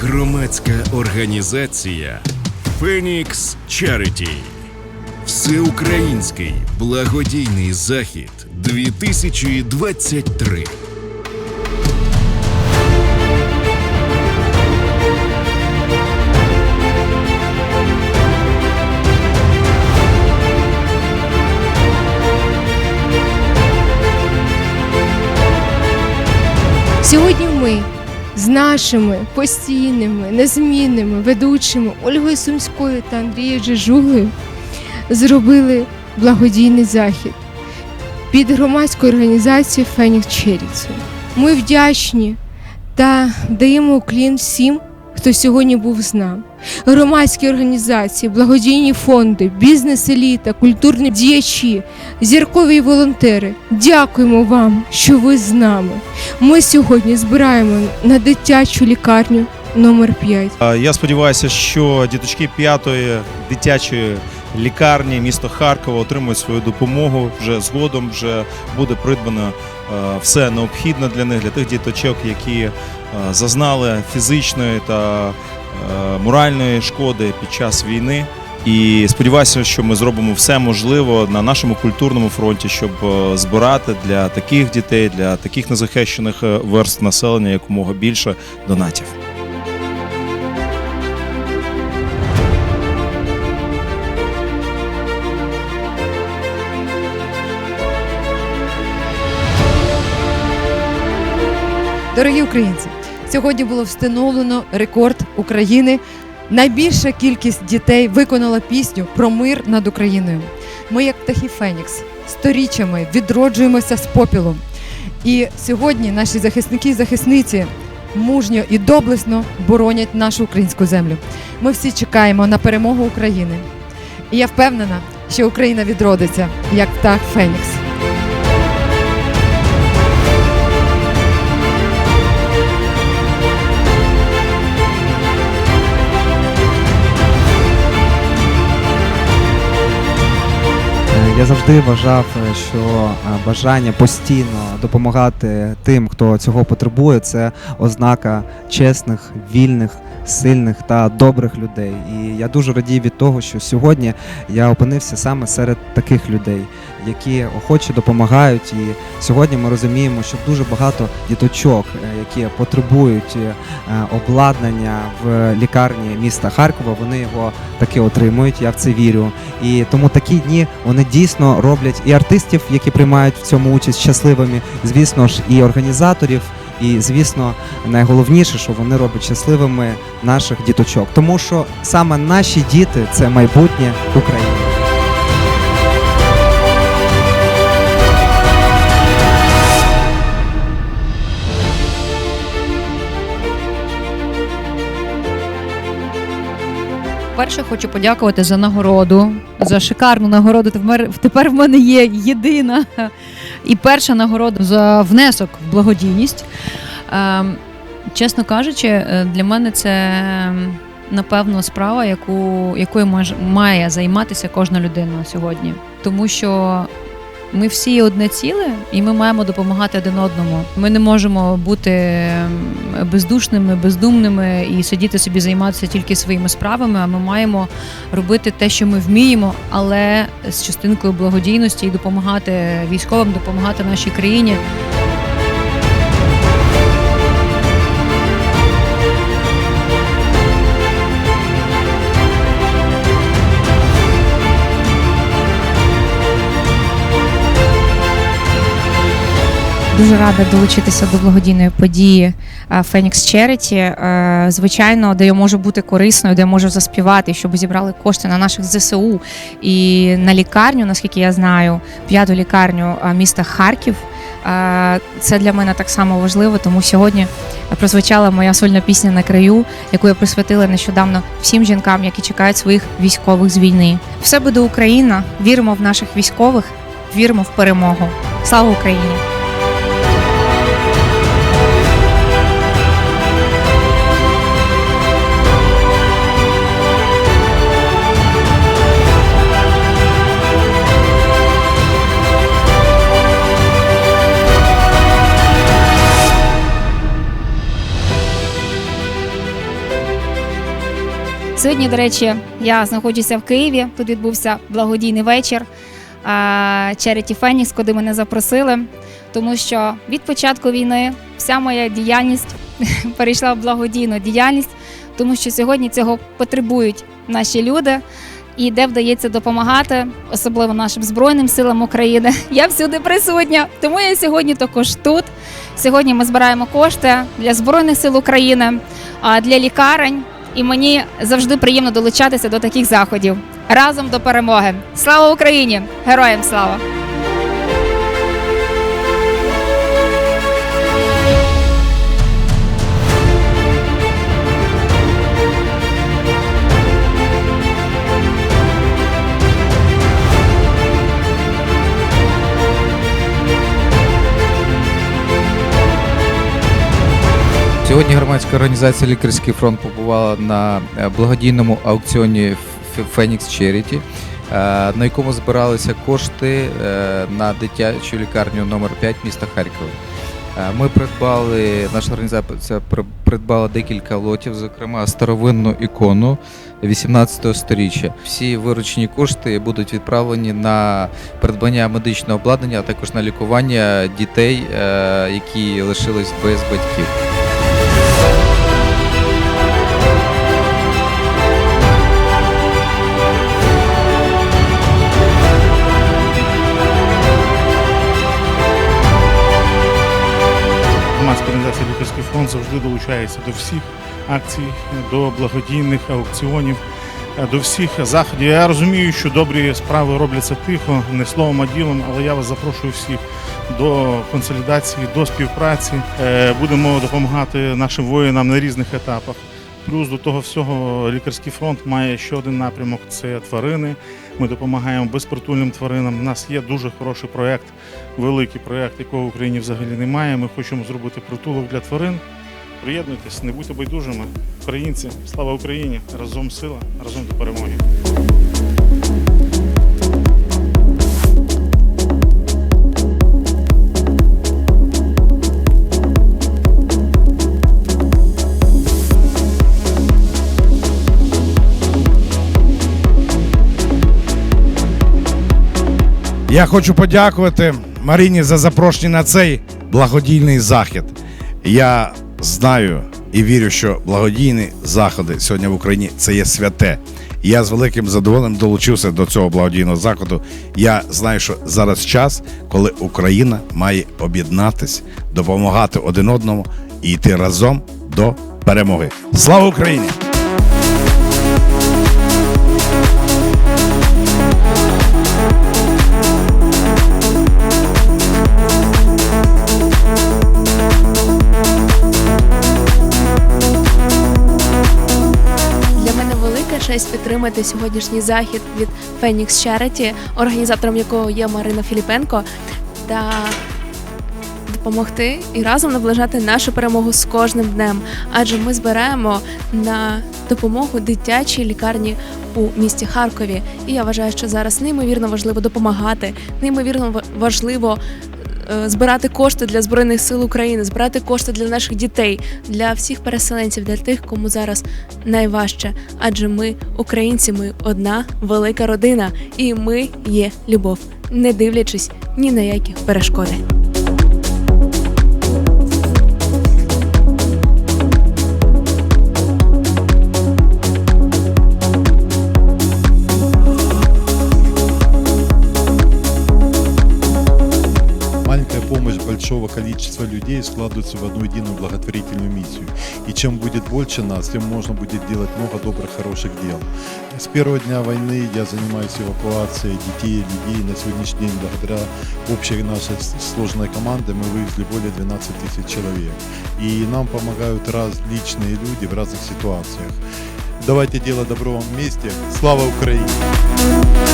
Громадська організація Фенікс Чаріті. Всеукраїнський благодійний захід 2023. З нашими постійними, незмінними ведучими Ольгою Сумською та Андрією Джижуглою зробили благодійний захід під громадською організацією Фенік Черіцю. Ми вдячні та даємо уклін всім, хто сьогодні був з нами. Громадські організації, благодійні фонди, бізнес-еліта, культурні діячі, зіркові волонтери. Дякуємо вам, що ви з нами. Ми сьогодні збираємо на дитячу лікарню номер 5. Е, Я сподіваюся, що діточки п'ятої дитячої лікарні міста Харкова отримують свою допомогу. Вже згодом вже буде придбано все необхідне для них, для тих діточок, які е, зазнали фізичної та е, моральної шкоди під час війни. І сподіваюся, що ми зробимо все можливе на нашому культурному фронті, щоб е, збирати для таких дітей, для таких незахищених верст населення якомога більше донатів. Дорогі українці, сьогодні було встановлено рекорд України. Найбільша кількість дітей виконала пісню про мир над Україною. Ми, як птахи Фенікс, сторіччями відроджуємося з попілу. І сьогодні наші захисники і захисниці мужньо і доблесно боронять нашу українську землю. Ми всі чекаємо на перемогу України. І я впевнена, що Україна відродиться як птах Фенікс. Я завжди вважав, е, що е, бажання постійно допомагати тим, хто цього потребує, це ознака чесних, вільних, сильних та добрих людей. І я дуже радію від того, що сьогодні я опинився саме серед таких людей, які охоче допомагають. І сьогодні ми розуміємо, що дуже багато діточок, е, які потребують е, обладнання в лікарні міста Харкова, вони його таки отримують. Я в це вірю. І тому такі дні вони дійсно роблять і артистів, які приймають в цьому участь щасливими, звісно ж, і організаторів. І звісно, найголовніше, що вони роблять щасливими наших діточок, тому що саме наші діти це майбутнє України. Перше хочу подякувати за нагороду, за шикарну нагороду. Тепер, в мене є єдина і перша нагорода за внесок в благодійність. Ем, чесно кажучи, е, для мене це ем, напевно справа, яку, якою має займатися кожна людина сьогодні. Тому що ми всі одне ціле, і ми маємо допомагати один одному. Ми не можемо бути ем, бездушними, бездумними і сидіти собі займатися тільки своїми справами. А ми маємо робити те, що ми вміємо, але з частинкою благодійності і допомагати військовим, допомагати нашій країні. Дуже рада долучитися до благодійної події Charity. Е, Звичайно, де я можу бути корисною, де я можу заспівати, щоб зібрали кошти на наших ЗСУ і на лікарню, наскільки я знаю, п'яту лікарню е, міста Харків. Е, Це для мене так само важливо, тому сьогодні прозвучала моя сольна пісня на краю, яку я присвятила нещодавно всім жінкам, які чекають своїх військових з війни. Все буде Україна. Віримо в наших військових, віримо в перемогу. Слава Україні! Сьогодні, до речі, я знаходжуся в Києві. Тут відбувся благодійний вечір Charity Phoenix, куди мене запросили, тому що від початку війни вся моя діяльність перейшла в благодійну діяльність, тому що сьогодні цього потребують наші люди. І де вдається допомагати, особливо нашим збройним силам України. Я всюди присутня, тому я сьогодні також тут. Сьогодні ми збираємо кошти для збройних сил України, для лікарень. І мені завжди приємно долучатися до таких заходів. Разом до перемоги! Слава Україні! Героям слава! Сьогодні громадська організація Лікарський фронт побувала на е, благодійному аукціоні Ф- Phoenix Charity, е, на якому збиралися кошти е, на дитячу лікарню номер 5 міста Харкова. Ми придбали, наша організація при- придбала декілька лотів, зокрема старовинну ікону 18-го сторіччя. Всі виручені кошти будуть відправлені на придбання медичного обладнання, а також на лікування дітей, які лишились без батьків. Завжди долучається до всіх акцій, до благодійних аукціонів, е, до всіх заходів. Я розумію, що добрі справи робляться тихо, не словом, а ділом, але я вас запрошую всіх до консолідації, до співпраці. Е, Будемо допомагати нашим воїнам на різних етапах. Плюс до того всього лікарський фронт має ще один напрямок це тварини. Ми допомагаємо безпритульним тваринам. У нас є дуже хороший проект, великий проект, якого в Україні взагалі немає. Ми хочемо зробити притулок для тварин. Приєднуйтесь, не будьте байдужими. Українці, слава Україні! Разом сила, разом до перемоги. Я хочу подякувати Маріні за запрошення на цей благодійний захід. Я знаю і вірю, що благодійні заходи сьогодні в Україні це є святе. Я з великим задоволенням долучився до цього благодійного заходу. Я знаю, що зараз час, коли Україна має об'єднатись, допомагати один одному і йти разом до перемоги. Слава Україні! Підтримати сьогоднішній захід від Phoenix Charity, організатором якого є Марина Філіпенко, та допомогти і разом наближати нашу перемогу з кожним днем. Адже ми збираємо на допомогу дитячій лікарні у місті Харкові. І я вважаю, що зараз неймовірно важливо допомагати, неймовірно ва- важливо. Е, Збирати кошти для збройних сил України, збирати кошти для наших дітей, для всіх переселенців, для тих, кому зараз найважче. Адже ми, українці, ми одна велика родина, і ми є любов, не дивлячись ні на які перешкоди. Большого количества людей складывается в одну единую благотворительную миссию. И чем будет больше нас, тем можно будет делать много добрых, хороших дел. С первого дня войны я занимаюсь эвакуацией детей, людей. На сегодняшний день, благодаря общей нашей сложной команде, мы вывезли более 12 тысяч человек. И нам помогают различные люди в разных ситуациях. Давайте делать добро вместе. Слава Украине!